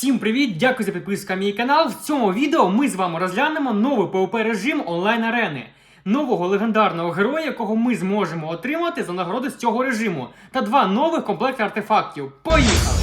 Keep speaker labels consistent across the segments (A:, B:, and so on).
A: Всім привіт! Дякую за підписку на мій канал. В цьому відео ми з вами розглянемо новий PvP режим онлайн арени. Нового легендарного героя, якого ми зможемо отримати за нагороди з цього режиму, та два нових комплекти артефактів. Поїхали!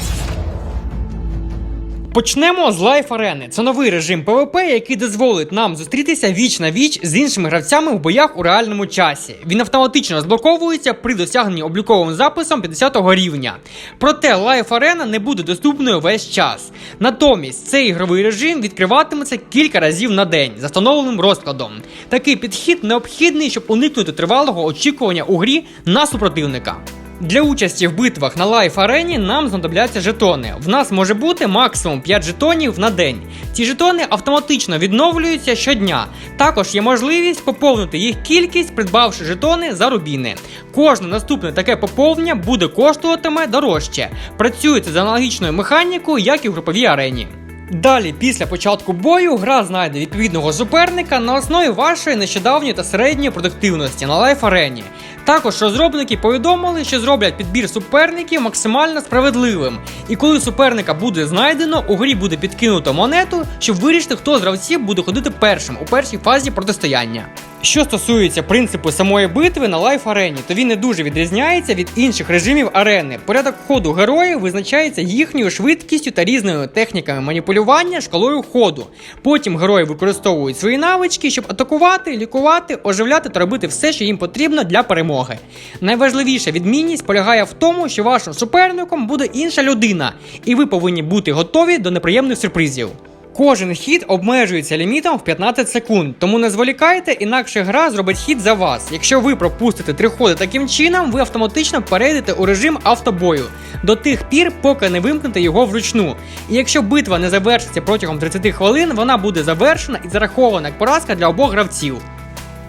A: Почнемо з Life Arena. Це новий режим PvP, який дозволить нам зустрітися віч на віч з іншими гравцями в боях у реальному часі. Він автоматично розблоковується при досягненні обліковим записом 50 рівня. Проте Life Arena не буде доступною весь час. Натомість цей ігровий режим відкриватиметься кілька разів на день за встановленим розкладом. Такий підхід необхідний, щоб уникнути тривалого очікування у грі на супротивника. Для участі в битвах на лайф арені нам знадобляться жетони. В нас може бути максимум 5 жетонів на день. Ці жетони автоматично відновлюються щодня. Також є можливість поповнити їх кількість, придбавши жетони за рубіни. Кожне наступне таке поповнення буде коштуватиме дорожче. Працюється за аналогічною механікою, як і в груповій арені. Далі, після початку бою, гра знайде відповідного суперника на основі вашої нещодавньої та середньої продуктивності на лайф арені. Також розробники повідомили, що зроблять підбір суперників максимально справедливим. І коли суперника буде знайдено, у грі буде підкинуто монету, щоб вирішити, хто з гравців буде ходити першим у першій фазі протистояння. Що стосується принципу самої битви на лайф арені, то він не дуже відрізняється від інших режимів арени. Порядок ходу героїв визначається їхньою швидкістю та різними техніками маніпулювання шкалою ходу. Потім герої використовують свої навички, щоб атакувати, лікувати, оживляти та робити все, що їм потрібно для перемоги. Найважливіша відмінність полягає в тому, що вашим суперником буде інша людина, і ви повинні бути готові до неприємних сюрпризів. Кожен хід обмежується лімітом в 15 секунд, тому не зволікайте, інакше гра зробить хід за вас. Якщо ви пропустите три ходи таким чином, ви автоматично перейдете у режим автобою до тих пір, поки не вимкнете його вручну. І якщо битва не завершиться протягом 30 хвилин, вона буде завершена і зарахована як поразка для обох гравців.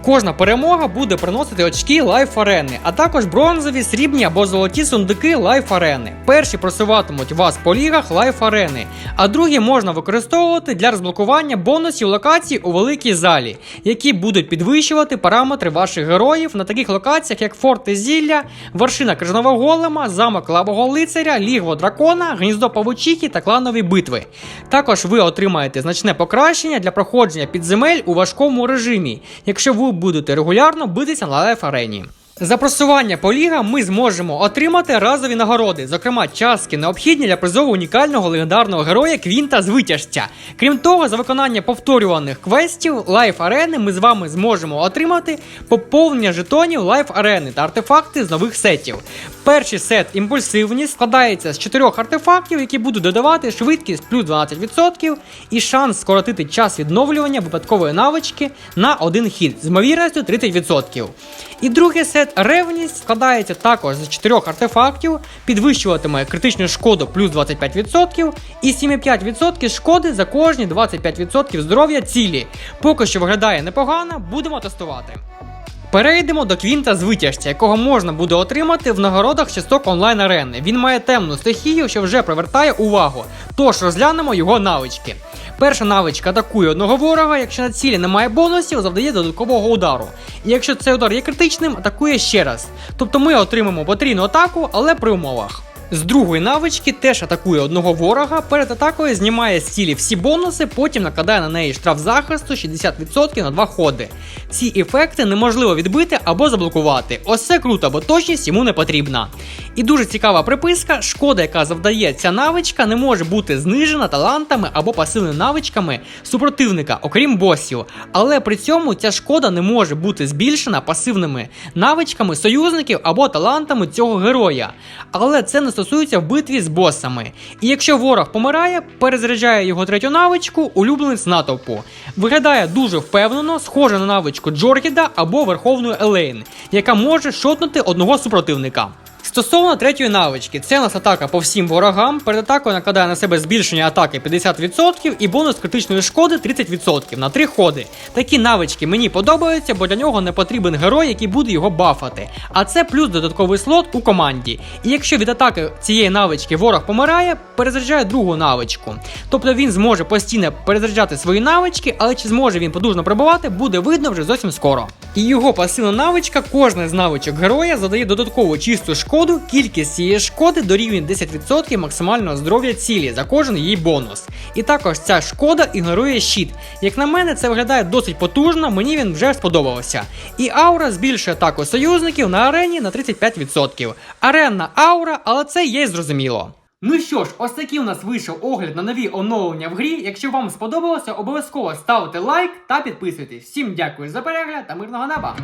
A: Кожна перемога буде приносити очки лайф арени, а також бронзові, срібні або золоті сундуки лайф арени. Перші просуватимуть вас по лігах лайф арени, а другі можна використовувати для розблокування бонусів локацій у великій залі, які будуть підвищувати параметри ваших героїв на таких локаціях, як Форти Зілля, вершина крижного голема, замок лавого лицаря, лігво дракона, гніздо павучихи та кланові битви. Також ви отримаєте значне покращення для проходження підземель у важкому режимі, якщо ви будете регулярно битися на лайф арені. За просування по лігам ми зможемо отримати разові нагороди, зокрема частки, необхідні для призову унікального легендарного героя Квінта з витяжця. Крім того, за виконання повторюваних квестів лайф арени ми з вами зможемо отримати поповнення жетонів лайф арени та артефакти з нових сетів. Перший сет імпульсивність складається з чотирьох артефактів, які будуть додавати швидкість плюс 12% і шанс скоротити час відновлювання випадкової навички на один хід з ймовірністю 30%. І другий сет ревність складається також з чотирьох артефактів, підвищуватиме критичну шкоду плюс 25% і 7,5% шкоди за кожні 25% здоров'я цілі. Поки що виглядає непогано, будемо тестувати. Перейдемо до квінта з витяжця, якого можна буде отримати в нагородах часток онлайн арени. Він має темну стихію, що вже привертає увагу. Тож розглянемо його навички. Перша навичка атакує одного ворога, якщо на цілі немає бонусів, завдає додаткового удару. І якщо цей удар є критичним, атакує ще раз. Тобто ми отримаємо потрійну атаку, але при умовах. З другої навички теж атакує одного ворога, перед атакою знімає з цілі всі бонуси, потім накладає на неї штраф захисту 60% на два ходи. Ці ефекти неможливо відбити або заблокувати. Ось це круто, бо точність йому не потрібна. І дуже цікава приписка: шкода, яка завдає ця навичка, не може бути знижена талантами або пасивними навичками супротивника, окрім босів. Але при цьому ця шкода не може бути збільшена пасивними навичками союзників або талантами цього героя. Але це не стосується в битві з босами. І якщо ворог помирає, перезаряджає його третю навичку, улюбленець натовпу. Виглядає дуже впевнено, схоже на навичку Джоргіда або Верховної Елейн, яка може шотнути одного супротивника. Стосовно третьої навички, це у нас атака по всім ворогам. Перед атакою накладає на себе збільшення атаки 50% і бонус критичної шкоди 30% на 3 ходи. Такі навички мені подобаються, бо для нього не потрібен герой, який буде його бафати. А це плюс додатковий слот у команді. І якщо від атаки цієї навички ворог помирає, перезаряджає другу навичку. Тобто він зможе постійно перезаряджати свої навички, але чи зможе він подужно пробувати, буде видно вже зовсім скоро. І його пасивна навичка, кожна з навичок героя задає додаткову чисту шкоду кількість цієї шкоди дорівнює 10% максимального здоров'я цілі за кожен її бонус. І також ця шкода ігнорує щит. Як на мене, це виглядає досить потужно, мені він вже сподобався. І аура збільшує атаку союзників на арені на 35%. Аренна аура, але це є зрозуміло. Ну що ж, ось такий у нас вийшов огляд на нові оновлення в грі. Якщо вам сподобалося, обов'язково ставте лайк та підписуйтесь. Всім дякую за перегляд та мирного неба!